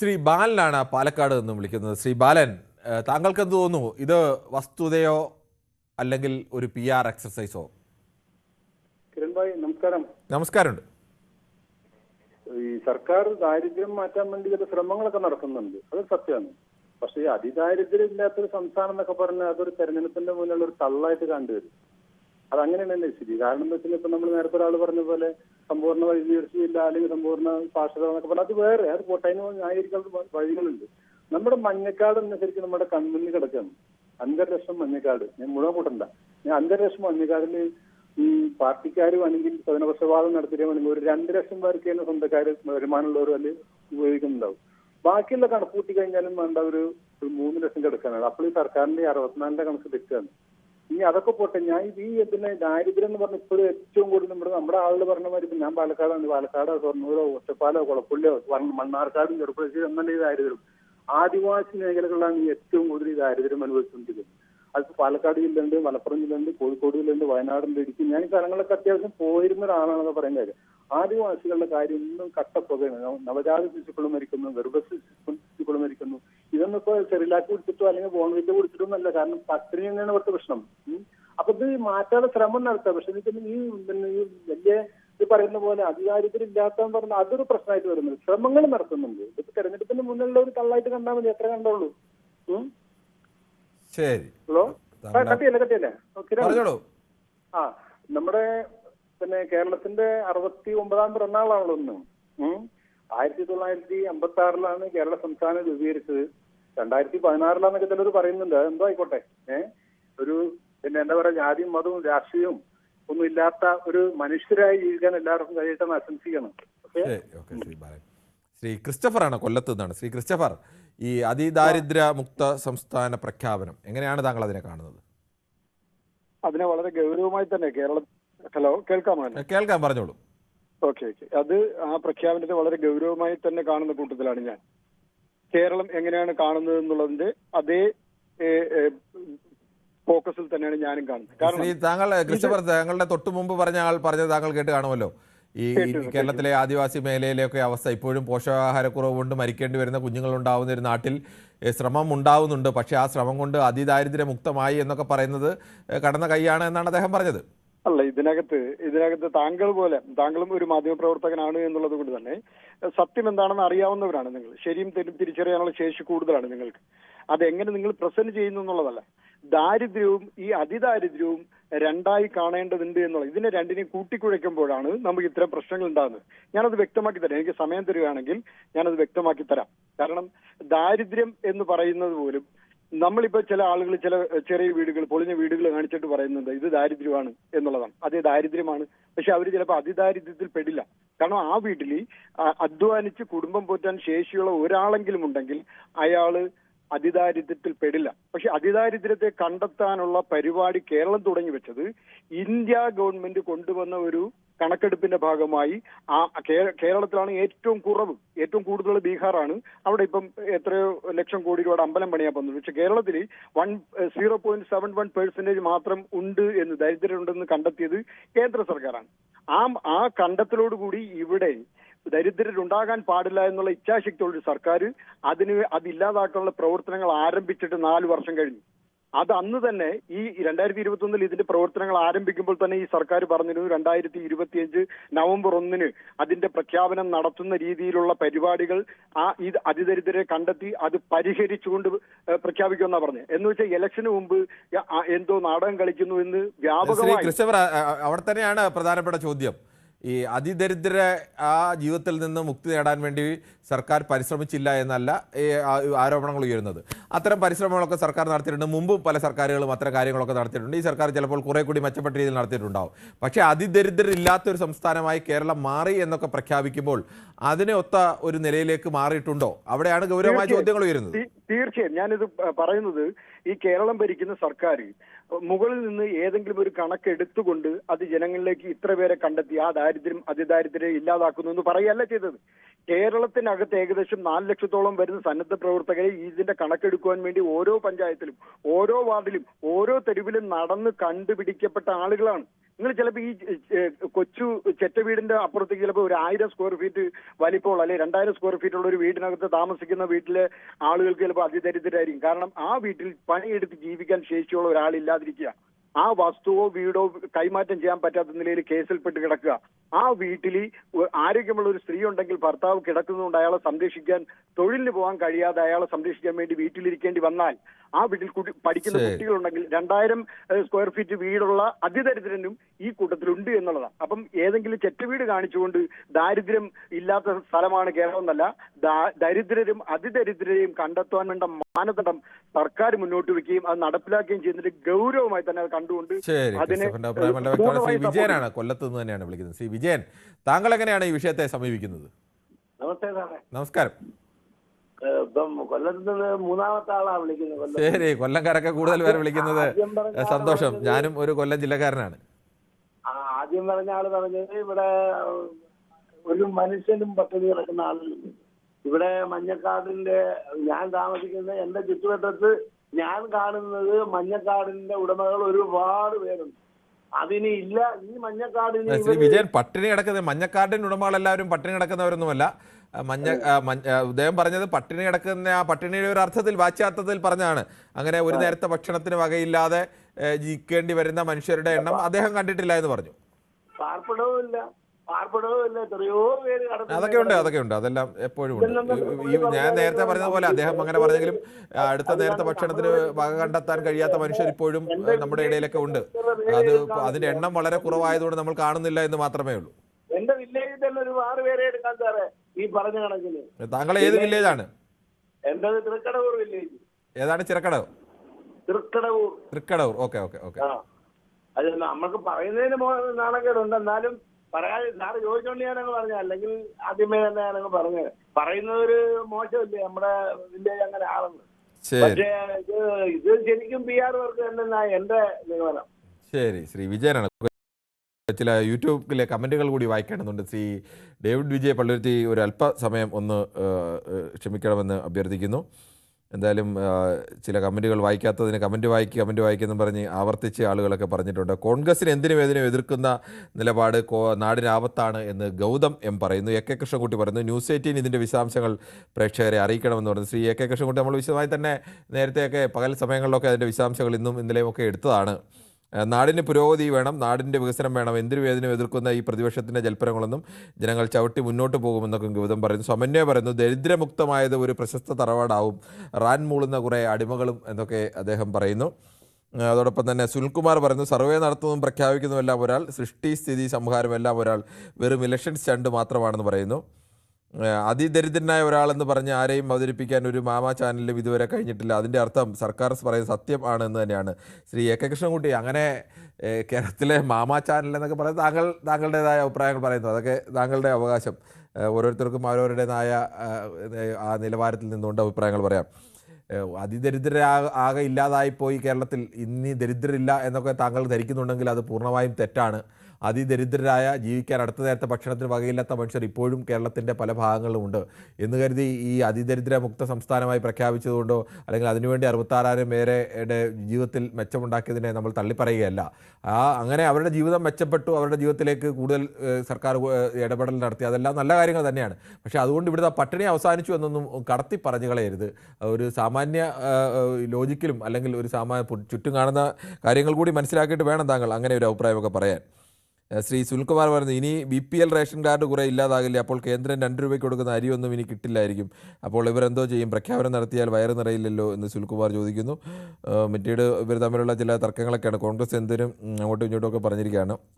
ശ്രീ ബാലനാണ് പാലക്കാട് നിന്നും വിളിക്കുന്നത്. ശ്രീ ബാലൻ താങ്കൾക്ക് എന്ത് തോന്നുന്നു? ഇത് വസ്തുതയോ അല്ലെങ്കിൽ ഒരു പി ആർ എക്സസൈസോ കിരൺ ഭായ് നമസ്കാരം. നമസ്കാരമുണ്ട്. ഈ സർക്കാർ ദാരിദ്ര്യം മാറ്റാൻ വേണ്ടി ചില ശ്രമങ്ങളൊക്കെ നടക്കുന്നുണ്ട്. അത് സത്യമാണ്. പക്ഷേ ഈ അതിദാരിദ്ര്യം ഇല്ലാത്തൊരു സംസ്ഥാനം എന്നൊക്കെ പറഞ്ഞാൽ അതൊരു തെരഞ്ഞെടുപ്പിന്റെ മുന്നിലുള്ള ഒരു തള്ളായിട്ട് കണ്ടുവരും. അത് അങ്ങനെയല്ലേ ശരി കാരണം എന്താ വെച്ചാൽ ഇപ്പൊ നമ്മൾ നേരത്തെ ഒരാൾ പറഞ്ഞ പോലെ സമ്പൂർണ വൈദ്യുതിയില്ല അല്ലെങ്കിൽ സമ്പൂർണ സാക്ഷരത എന്നൊക്കെ പറഞ്ഞാൽ അത് വേറെ അത് പോട്ടെ ന്യായീകരിക്കാത്ത വഴികളുണ്ട്. നമ്മുടെ മഞ്ഞക്കാട് എന്ന ശരിക്കും നമ്മുടെ കൺമുന്നിൽ കിടക്കുകയാണ്. അഞ്ചര മഞ്ഞക്കാട്. ഞാൻ മുഴുവൻ കൂട്ടണ്ട. ഞാൻ അഞ്ചര ലക്ഷം മഞ്ഞക്കാടിൽ ഈ പാർട്ടിക്കാർ വേണമെങ്കിൽ സ്വജനപക്ഷപാതം നടത്തിയാണെങ്കിൽ ഒരു രണ്ട് ലക്ഷം പേർക്ക് തന്നെ സ്വന്തക്കാർ വരുമാനമുള്ളവർ അതിൽ ഉപയോഗിക്കുന്നുണ്ടാവും. ബാക്കിയുള്ള കണക്ക് കൂട്ടി കഴിഞ്ഞാലും വേണ്ട ഒരു മൂന്ന് ലക്ഷം കിടക്കാനാണ്. അപ്പോൾ ഈ സർക്കാരിന്റെ അറുപത്തിനാലിന്റെ കണക്ക് തെറ്റാണ്. ഇനി അതൊക്കെ പോട്ടെ ഞാൻ ഈ പിന്നെ ദാരിദ്ര്യം എന്ന് പറഞ്ഞ ഇപ്പോഴും ഏറ്റവും കൂടുതൽ നമ്മുടെ നമ്മുടെ ആളുകൾ പറഞ്ഞ മാതിരി ഞാൻ പാലക്കാടാണ്. പാലക്കാടോ ഷൊർണൂരോ ഒറ്റപ്പാലോ കുളപ്പുള്ളിയോ മണ്ണാർക്കാടും ചെറുപ്പശ്ശേരി എന്നല്ല ഈ ദാരിദ്ര്യം ആദിവാസി മേഖലകളിലാണ് ഏറ്റവും കൂടുതൽ ഈ ദാരിദ്ര്യം അനുഭവിച്ചുകൊണ്ടിരിക്കുന്നത്. അത് പാലക്കാട് ജില്ലയുണ്ട് മലപ്പുറം ജില്ലയുണ്ട് കോഴിക്കോട് ജില്ലയുണ്ട് വയനാടുണ്ട് ഇടുക്കി. ഞാൻ ഈ സ്ഥലങ്ങളൊക്കെ അത്യാവശ്യം പോയിരുന്ന ഒരാളാണെന്ന് പറയുന്ന കാര്യം. ആദിവാസികളുടെ കാര്യം ഒന്നും കട്ടപ്പുകയാണ്. നവ- നവജാത ശിശുക്കളും മരിക്കുന്നു ഗർഭ ശിശുക്കളും മരിക്കുന്നു. ഇതൊന്നും ഇപ്പൊ ചെറിലാക്കി കുടിച്ചിട്ടോ അല്ലെങ്കിൽ ബോൺവിറ്റ് കുടിച്ചിട്ടോ ഒന്നല്ല കാരണം പട്ടിണി തന്നെയാണ് ഇവിടുത്തെ പ്രശ്നം. ഉം. മാറ്റാതെ ഇത് ശ്രമം നടത്തുക. പക്ഷെ ഇതിന് ഈ പിന്നെ ഈ വലിയ ഇത് പറയുന്ന പോലെ അധികാരത്തിൽ ഇല്ലാത്ത പറഞ്ഞ അതൊരു പ്രശ്നമായിട്ട് വരുന്നത് ശ്രമങ്ങൾ നടത്തുന്നുണ്ട്. ഇതിപ്പോ തെരഞ്ഞെടുപ്പിന് മുന്നിലുള്ള ഒരു കള്ളായിട്ട് കണ്ടാൽ മതി. എത്ര കണ്ടോളൂ ശരി. ഹലോ? കട്ടിയല്ലേ കട്ടിയല്ലേ? ആ നമ്മുടെ പിന്നെ കേരളത്തിന്റെ അറുപത്തി ഒമ്പതാം പിറന്നാളാണല്ലോ ഒന്ന്. ആയിരത്തി തൊള്ളായിരത്തി അമ്പത്തി ആറിലാണ് കേരള സംസ്ഥാനം രൂപീകരിച്ചത്. രണ്ടായിരത്തി പതിനാറിലാന്നൊക്കെ ചിലർ പറയുന്നുണ്ട്. എന്തോ ആയിക്കോട്ടെ. ഏഹ് ഒരു പിന്നെ എന്താ പറയാ ജാതിയും മതവും രാഷ്ട്രീയവും ഒന്നും ഇല്ലാത്ത ഒരു മനുഷ്യരായി ജീവിക്കാൻ എല്ലാവർക്കും കഴിയട്ടെന്ന് ആശംസിക്കണം ഓക്കെ? ശരി ക്രിസ്റ്റഫർ ആണ് കൊല്ലത്ത് നിന്നാണ്. ശ്രീ ക്രിസ്റ്റഫർ ഈ അതിദാരിദ്ര്യ മുക്ത സംസ്ഥാന പ്രഖ്യാപനം എങ്ങനെയാണ് താങ്കൾ അതിനെ കാണുന്നത്? അതിനെ വളരെ ഗൗരവമായി തന്നെ കേരള ഹലോ കേൾക്കാമോ? കേൾക്കാൻ പറഞ്ഞോളൂ. Okay okay. അത് ആ പ്രഖ്യാപനത്തെ വളരെ ഗൗരവമായി തന്നെ കാണുന്ന കൂട്ടത്തിലാണ് ഞാൻ. കേരളം എങ്ങനെയാണ് കാണുന്നത് എന്നുള്ളതിന്റെ അതേ ഫോക്കസിൽ തന്നെയാണ് ഞാനും കാണുന്നത്. കാരണം താങ്കൾ ക്രിസ്റ്റഫർ താങ്കളുടെ തൊട്ടു മുമ്പ് പറഞ്ഞ ആൾ പറഞ്ഞത് താങ്കൾ കേട്ട് കാണുമല്ലോ? ഈ കേരളത്തിലെ ആദിവാസി മേഖലയിലെയൊക്കെ അവസ്ഥ ഇപ്പോഴും പോഷകാഹാരക്കുറവ് കൊണ്ട് മരിക്കേണ്ടി വരുന്ന കുഞ്ഞുങ്ങൾ ഉണ്ടാവുന്ന ഒരു നാട്ടിൽ ശ്രമം ഉണ്ടാവുന്നുണ്ട്. പക്ഷേ ആ ശ്രമം കൊണ്ട് അതിദാരിദ്ര്യ മുക്തമായി എന്നൊക്കെ പറയുന്നത് കടന്ന കൈയാണ് എന്നാണ് അദ്ദേഹം പറഞ്ഞത്. അല്ല ഇതിനകത്ത് ഇതിനകത്ത് താങ്കൾ പോലെ താങ്കളും ഒരു മാധ്യമപ്രവർത്തകനാണ് എന്നുള്ളത് കൊണ്ട് തന്നെ സത്യം എന്താണെന്ന് അറിയാവുന്നവരാണ് നിങ്ങൾ. ശരിയും തെറ്റും തിരിച്ചറിയാനുള്ള ശേഷി കൂടുതലാണ് നിങ്ങൾക്ക്. അതെങ്ങനെ നിങ്ങൾ പ്രസന്റ് ചെയ്യുന്നു എന്നുള്ളതല്ല. ദാരിദ്ര്യവും ഈ അതിദാരിദ്ര്യവും രണ്ടായി കാണേണ്ടതുണ്ട് എന്നുള്ളത് ഇതിനെ രണ്ടിനെയും കൂട്ടിക്കുഴയ്ക്കുമ്പോഴാണ് നമുക്ക് ഇത്തരം പ്രശ്നങ്ങൾ ഉണ്ടാകുന്നത്. ഞാനത് വ്യക്തമാക്കി തരാം. എനിക്ക് സമയം തരികയാണെങ്കിൽ ഞാനത് വ്യക്തമാക്കി തരാം. കാരണം ദാരിദ്ര്യം എന്ന് പറയുന്നത് പോലും നമ്മളിപ്പോ ചില ആളുകൾ ചില ചെറിയ വീടുകൾ പൊളിഞ്ഞ വീടുകൾ കാണിച്ചിട്ട് പറയുന്നുണ്ട് ഇത് ദാരിദ്ര്യമാണ് എന്നുള്ളതാണ്. അതേ ദാരിദ്ര്യമാണ്. പക്ഷെ അവർ ചിലപ്പോൾ അതിദാരിദ്ര്യത്തിൽ പെടില്ല. കാരണം ആ വീട്ടിൽ അധ്വാനിച്ച് കുടുംബം പോറ്റാൻ ശേഷിയുള്ള ഒരാളെങ്കിലും ഉണ്ടെങ്കിൽ അയാൾ അതിദാരിദ്ര്യത്തിൽ പെടില്ല. പക്ഷെ അതിദാരിദ്ര്യത്തെ കണ്ടെത്താനുള്ള പരിപാടി കേരളം തുടങ്ങി വെച്ചത് ഇന്ത്യ ഗവൺമെന്റ് കൊണ്ടുവന്ന ഒരു കണക്കെടുപ്പിന്റെ ഭാഗമായി ആ കേരളത്തിലാണ് ഏറ്റവും കുറവ്. ഏറ്റവും കൂടുതൽ ബീഹാറാണ്. അവിടെ ഇപ്പം എത്രയോ ലക്ഷം കോടി രൂപയുടെ അമ്പലം പണിയാൻ പോകുന്നത് പക്ഷെ കേരളത്തിൽ one zero point seven one percentage മാത്രം ഉണ്ട് എന്ന് ദരിദ്രരുണ്ടെന്ന് കണ്ടെത്തിയത് കേന്ദ്ര സർക്കാരാണ്. ആ ആ കണ്ടെത്തലോടുകൂടി ഇവിടെ ദരിദ്രരുണ്ടാകാൻ പാടില്ല എന്നുള്ള ഇച്ഛാശക്തിയുള്ള ഒരു സർക്കാർ അതിന് അതില്ലാതാക്കാനുള്ള പ്രവർത്തനങ്ങൾ ആരംഭിച്ചിട്ട് നാല് വർഷം കഴിഞ്ഞു. അത് അന്ന് തന്നെ ഈ രണ്ടായിരത്തി ഇരുപത്തി ഒന്നിൽ ഇതിന്റെ പ്രവർത്തനങ്ങൾ ആരംഭിക്കുമ്പോൾ തന്നെ ഈ സർക്കാർ പറഞ്ഞിരുന്നു രണ്ടായിരത്തി ഇരുപത്തിയഞ്ച് നവംബർ ഒന്നിന് അതിന്റെ പ്രഖ്യാപനം നടത്തുന്ന രീതിയിലുള്ള പരിപാടികൾ ആ ഇത് അതിദരിദ്രരെ കണ്ടെത്തി അത് പരിഹരിച്ചുകൊണ്ട് പ്രഖ്യാപിക്കുമെന്നാ പറഞ്ഞത് എന്ന് വെച്ചാൽ ഇലക്ഷന് മുമ്പ് എന്തോ നാടകം കളിക്കുന്നു എന്ന് വ്യാപകമായി അവിടെ തന്നെയാണ് പ്രധാനപ്പെട്ട ചോദ്യം. ഈ അതിദരിദ്ര ആ ജീവിതത്തിൽ നിന്ന് മുക്തി നേടാൻ വേണ്ടി സർക്കാർ പരിശ്രമിച്ചില്ല എന്നല്ല ഈ ആരോപണങ്ങൾ ഉയരുന്നത്. അത്തരം പരിശ്രമങ്ങളൊക്കെ സർക്കാർ നടത്തിയിട്ടുണ്ട്. മുമ്പും പല സർക്കാരുകളും അത്തരം കാര്യങ്ങളൊക്കെ നടത്തിയിട്ടുണ്ട്. ഈ സർക്കാർ ചിലപ്പോൾ കുറേ കൂടി മെച്ചപ്പെട്ട രീതിയിൽ നടത്തിയിട്ടുണ്ടാവും. പക്ഷേ അതിദരിദ്രരില്ലാത്ത ഒരു സംസ്ഥാനമായി കേരളം മാറി എന്നൊക്കെ പ്രഖ്യാപിക്കുമ്പോൾ അതിനെ ഒത്ത ഒരു നിലയിലേക്ക് മാറിയിട്ടുണ്ടോ? അവിടെയാണ് ഗൗരവമായ ചോദ്യങ്ങൾ ഉയരുന്നത്. തീർച്ചയായും. ഞാനിത് പറയുന്നത് ഈ കേരളം ഭരിക്കുന്ന സർക്കാർ മുകളിൽ നിന്ന് ഏതെങ്കിലും ഒരു കണക്ക് എടുത്തുകൊണ്ട് അത് ജനങ്ങളിലേക്ക് ഇത്ര പേരെ കണ്ടെത്തി ആ ദാരിദ്ര്യം അതിദാരിദ്ര്യം ഇല്ലാതാക്കുന്നു എന്ന് പറയല്ല ചെയ്തത്. കേരളത്തിനകത്ത് ഏകദേശം നാല് ലക്ഷത്തോളം വരുന്ന സന്നദ്ധ പ്രവർത്തകരെ ഇതിന്റെ കണക്കെടുക്കുവാൻ വേണ്ടി ഓരോ പഞ്ചായത്തിലും ഓരോ വാർഡിലും ഓരോ തെരുവിലും നടന്ന് കണ്ടുപിടിക്കപ്പെട്ട ആളുകളാണ്. നിങ്ങൾ ചിലപ്പോൾ ഈ കൊച്ചു ചെറ്റ വീടിന്റെ അപ്പുറത്തേക്ക് ചിലപ്പോൾ ഒരു ആയിരം സ്ക്വയർ ഫീറ്റ് വലിപ്പമുള്ള അല്ലെങ്കിൽ രണ്ടായിരം സ്ക്വയർ ഫീറ്റ് ഉള്ള ഒരു വീടിനകത്ത് താമസിക്കുന്ന വീട്ടിലെ ആളുകൾക്ക് ചിലപ്പോൾ അതിദരിദ്രരായിരിക്കും. കാരണം ആ വീട്ടിൽ പണിയെടുത്ത് ജീവിക്കാൻ ശേഷിയുള്ള ഒരാളില്ലാതിരിക്കുക. ആ വസ്തുവോ വീടോ കൈമാറ്റം ചെയ്യാൻ പറ്റാത്ത നിലയിൽ കേസിൽപ്പെട്ട് കിടക്കുക. ആ വീട്ടിൽ ആരോഗ്യമുള്ള ഒരു സ്ത്രീ ഉണ്ടെങ്കിൽ ഭർത്താവ് കിടക്കുന്നതുകൊണ്ട് അയാളെ സംരക്ഷിക്കാൻ തൊഴിലിന് പോകാൻ കഴിയാതെ അയാളെ സംരക്ഷിക്കാൻ വേണ്ടി വീട്ടിലിരിക്കേണ്ടി വന്നാൽ ആ വീട്ടിൽ കുട്ടി പഠിക്കുന്ന കുട്ടികളുണ്ടെങ്കിൽ രണ്ടായിരം സ്ക്വയർ ഫീറ്റ് വീടുള്ള അതിദരിദ്രനും ഈ കൂട്ടത്തിലുണ്ട് എന്നുള്ളതാണ്. അപ്പം ഏതെങ്കിലും ചെറ്റുവീട് കാണിച്ചുകൊണ്ട് ദാരിദ്ര്യം ഇല്ലാത്ത സ്ഥലമാണ് കേരളം എന്നല്ല ദരിദ്രരും അതിദരിദ്രരെയും കണ്ടെത്താൻ വേണ്ട മാനദണ്ഡം സർക്കാർ മുന്നോട്ട് വെക്കുകയും അത് നടപ്പിലാക്കുകയും ചെയ്യുന്നതിന് ഗൗരവമായി തന്നെ അത് കണ്ടുകൊണ്ട് അതിന് ശ്രീ വിജയനാണ് കൊല്ലത്ത് നിന്ന് തന്നെയാണ് വിളിക്കുന്നത്. ശ്രീ വിജയൻ താങ്കൾ എങ്ങനെയാണ് ഈ വിഷയത്തെ സമീപിക്കുന്നത്? നമസ്തേ നമസ്കാരം. ഇപ്പം കൊല്ലത്ത് നിന്ന് മൂന്നാമത്തെ ആളാ വിളിക്കുന്നത് കൊല്ലം ശരി കൊല്ലംകാരൊക്കെ കൂടുതൽ പേര് വിളിക്കുന്നത് ആൾ സന്തോഷം. ഞാനും ഒരു കൊല്ലം ജില്ലക്കാരനാണ്. ആ, ആദ്യം പറഞ്ഞ ആൾ പറഞ്ഞത് ഇവിടെ ഒരു മനുഷ്യനും പദ്ധതി കിടക്കുന്ന ആളില്ല ഇവിടെ മഞ്ഞക്കാടിന്റെ ഞാൻ താമസിക്കുന്ന എന്റെ ചുറ്റുവട്ടത്ത് ഞാൻ കാണുന്നത് മഞ്ഞക്കാടിന്റെ ഉടമകൾ ഒരുപാട് പേരുണ്ട്. അതിനില്ല ഇല്ല ഈ മഞ്ഞക്കാടിന് വിജയൻ പട്ടിണി കിടക്കുന്ന ഉടമകൾ എല്ലാവരും പട്ടിണി കിടക്കുന്നവരൊന്നുമല്ല. മഞ്ഞ അദ്ദേഹം പറഞ്ഞത് പട്ടിണി കിടക്കുന്ന ആ പട്ടിണിയുടെ ഒരു അർത്ഥത്തിൽ വാച്യാർത്ഥത്തിൽ പറഞ്ഞാണ്. അങ്ങനെ ഒരു നേരത്തെ ഭക്ഷണത്തിന് വകയില്ലാതെ ജീവിക്കേണ്ടി വരുന്ന മനുഷ്യരുടെ എണ്ണം അദ്ദേഹം കണ്ടിട്ടില്ല എന്ന് പറഞ്ഞു. അതൊക്കെ ഉണ്ട് അതൊക്കെ ഉണ്ട്. അതെല്ലാം എപ്പോഴും ഉണ്ട്. ഞാൻ നേരത്തെ പറഞ്ഞതുപോലെ അദ്ദേഹം അങ്ങനെ പറഞ്ഞെങ്കിലും അടുത്ത നേരത്തെ ഭക്ഷണത്തിന് വക കണ്ടെത്താൻ കഴിയാത്ത മനുഷ്യർ ഇപ്പോഴും നമ്മുടെ ഇടയിലൊക്കെ ഉണ്ട്. അത് അതിന്റെ എണ്ണം വളരെ കുറവായതുകൊണ്ട് നമ്മൾ കാണുന്നില്ല എന്ന് മാത്രമേ ഉള്ളൂ. എന്റെ വില്ലേജിൽ തന്നെ ഒരു ആറ് പേരെ എടുക്കാൻ സാറേ. ഈ പറഞ്ഞ കണക്കിന് താങ്കൾ ഏത് വില്ലേജ് ആണ് എന്റേത് തൃക്കടവൂർ വില്ലേജ്. ഏതാണ് Chirakkadavu? Thrikkadavoor. Thrikkadavoor. Okay okay okay. ആ. അത് നമ്മൾക്ക് പറയുന്നതിന് നാണക്കേടുണ്ട്. എന്നാലും പറയാതെ സാറ് ചോദിച്ചോണ്ട് ഞാനങ്ങ് പറഞ്ഞ അല്ലെങ്കിൽ ആദ്യമേ തന്നെ ഞാനങ്ങ് പറഞ്ഞത്. പറയുന്നത് ഒരു മോശമില്ലേ? നമ്മുടെ വില്ലേജ് അങ്ങനെ ആണെന്ന്. പക്ഷേ ഇത് ഇത് ശരിക്കും പി ആർ വർക്ക് തന്നെ എന്റെ നിഗമനം. ശരി. ശ്രീ വിജയനാണ്. ചില യൂട്യൂബിലെ കമന്റുകൾ കൂടി വായിക്കേണ്ടതുണ്ട്. സി ഡേവിഡ് വിജയ് പള്ളുരുത്തി ഒരു അല്പസമയം ഒന്ന് ക്ഷമിക്കണമെന്ന് അഭ്യർത്ഥിക്കുന്നു. എന്തായാലും ചില കമന്റുകൾ വായിക്കാത്തതിന് കമന്റ് വായിക്കുക കമന്റ് വായിക്കുമെന്ന് പറഞ്ഞ് ആവർത്തിച്ച് ആളുകളൊക്കെ പറഞ്ഞിട്ടുണ്ട്. കോൺഗ്രസിന് എന്തിനും ഏതിനും എതിർക്കുന്ന നിലപാട് കോ നാടിന് ആപത്താണ് എന്ന് ഗൗതം എം പറയുന്നു. എ കെ കൃഷ്ണൻകുട്ടി പറയുന്നു ന്യൂസ് എയ്റ്റീൻ ഇതിന്റെ വിശദാംശങ്ങൾ പ്രേക്ഷകരെ അറിയിക്കണമെന്ന് പറഞ്ഞു. ശ്രീ എ കെ കൃഷ്ണൻകുട്ടി നമ്മൾ വിശദമായി തന്നെ നേരത്തെയൊക്കെ പകൽ സമയങ്ങളിലൊക്കെ അതിന്റെ വിശദാംശങ്ങൾ ഇന്നും ഇന്നലെയും ഒക്കെ എടുത്തതാണ്. നാടിന് പുരോഗതി വേണം നാടിന്റെ വികസനം വേണം എന്തിനു വേദന എതിർക്കുന്ന ഈ പ്രതിപക്ഷത്തിന്റെ ജൽപ്പനങ്ങളൊന്നും ജനങ്ങൾ ചവിട്ടി മുന്നോട്ട് പോകുമെന്നൊക്കെ ഗൗതം പറയുന്നു. സമന്വയ പറയുന്നു ദരിദ്രമുക്തമായത് ഒരു പ്രശസ്ത തറവാടാവും റാൻ മൂളുന്ന കുറേ അടിമകളും എന്നൊക്കെ അദ്ദേഹം പറയുന്നു. അതോടൊപ്പം തന്നെ സുനിൽകുമാർ പറയുന്നു സർവേ നടത്തുന്നതും പ്രഖ്യാപിക്കുന്നതും എല്ലാം ഒരാൾ സൃഷ്ടി സ്ഥിതി സംഹാരം എല്ലാം ഒരാൾ വെറും ഇലക്ഷൻ സ്റ്റണ്ട് മാത്രമാണെന്ന് പറയുന്നു. അതിദരിദ്രനായ ഒരാളെന്ന് പറഞ്ഞ് ആരെയും അവതരിപ്പിക്കാൻ ഒരു മാമ ചാനലിലും ഇതുവരെ കഴിഞ്ഞിട്ടില്ല. അതിന്റെ അർത്ഥം സർക്കാർ പറയുന്ന സത്യം ആണെന്ന് തന്നെയാണ്. ശ്രീ എ കെ കൃഷ്ണൻകുട്ടി അങ്ങനെ കേരളത്തിലെ മാമ ചാനൽ എന്നൊക്കെ പറയുന്നത് താങ്കൾ താങ്കളുടേതായ അഭിപ്രായങ്ങൾ പറയുന്നു. അതൊക്കെ താങ്കളുടെ അവകാശം. ഓരോരുത്തർക്കും അവരവരുടേതായ ആ നിലവാരത്തിൽ നിന്നുകൊണ്ട് അഭിപ്രായങ്ങൾ പറയാം. അതിദരിദ്ര ആകെ ഇല്ലാതായിപ്പോയി കേരളത്തിൽ. ഇനി ദരിദ്രരില്ല എന്നൊക്കെ താങ്കൾ ധരിക്കുന്നുണ്ടെങ്കിൽ അത് പൂർണമായും തെറ്റാണ്. അതിദരിദ്രരായ ജീവിക്കാൻ അടുത്ത നേരത്തെ ഭക്ഷണത്തിന് വകയില്ലാത്ത മനുഷ്യർ ഇപ്പോഴും കേരളത്തിന്റെ പല ഭാഗങ്ങളിലുമുണ്ട് എന്ന് കരുതി ഈ അതിദരിദ്ര മുക്ത സംസ്ഥാനമായി പ്രഖ്യാപിച്ചതുകൊണ്ടോ അല്ലെങ്കിൽ അതിനുവേണ്ടി അറുപത്താറായിരം പേരുടെ ജീവിതത്തിൽ മെച്ചമുണ്ടാക്കിയതിനെ നമ്മൾ തള്ളിപ്പറയുകയല്ല. ആ അങ്ങനെ അവരുടെ ജീവിതം മെച്ചപ്പെട്ടു അവരുടെ ജീവിതത്തിലേക്ക് കൂടുതൽ സർക്കാർ ഇടപെടൽ നടത്തി. അതെല്ലാം നല്ല കാര്യങ്ങൾ തന്നെയാണ്. പക്ഷേ അതുകൊണ്ട് ഇവിടുത്തെ പട്ടിണി അവസാനിച്ചു എന്നൊന്നും കടത്തി പറഞ്ഞു കളയരുത്. ഒരു സാമാന്യ ലോജിക്കിലും അല്ലെങ്കിൽ ഒരു സാമാന്യ ചുറ്റും കാണുന്ന കാര്യങ്ങൾ കൂടി മനസ്സിലാക്കിയിട്ട് വേണം താങ്കൾ അങ്ങനെ ഒരു അഭിപ്രായമൊക്കെ പറയാൻ. ശ്രീ സുനിൽകുമാർ പറഞ്ഞു ഇനി B P L ration card കുറേ ഇല്ലാതാകില്ല അപ്പോൾ കേന്ദ്രം രണ്ട് രൂപയ്ക്ക് കൊടുക്കുന്ന അരിയൊന്നും ഇനി കിട്ടില്ലായിരിക്കും. അപ്പോൾ ഇവരെന്തോ ചെയ്യും പ്രഖ്യാപനം നടത്തിയാൽ വയറ് നിറയില്ലല്ലോ എന്ന് സുൽകുമാർ ചോദിക്കുന്നു. മറ്റേട് ഇവർ തമ്മിലുള്ള ചില തർക്കങ്ങളൊക്കെയാണ്. കോൺഗ്രസ് എന്തിനും അങ്ങോട്ടും ഇങ്ങോട്ടും ഒക്കെ പറഞ്ഞിരിക്കുകയാണ്.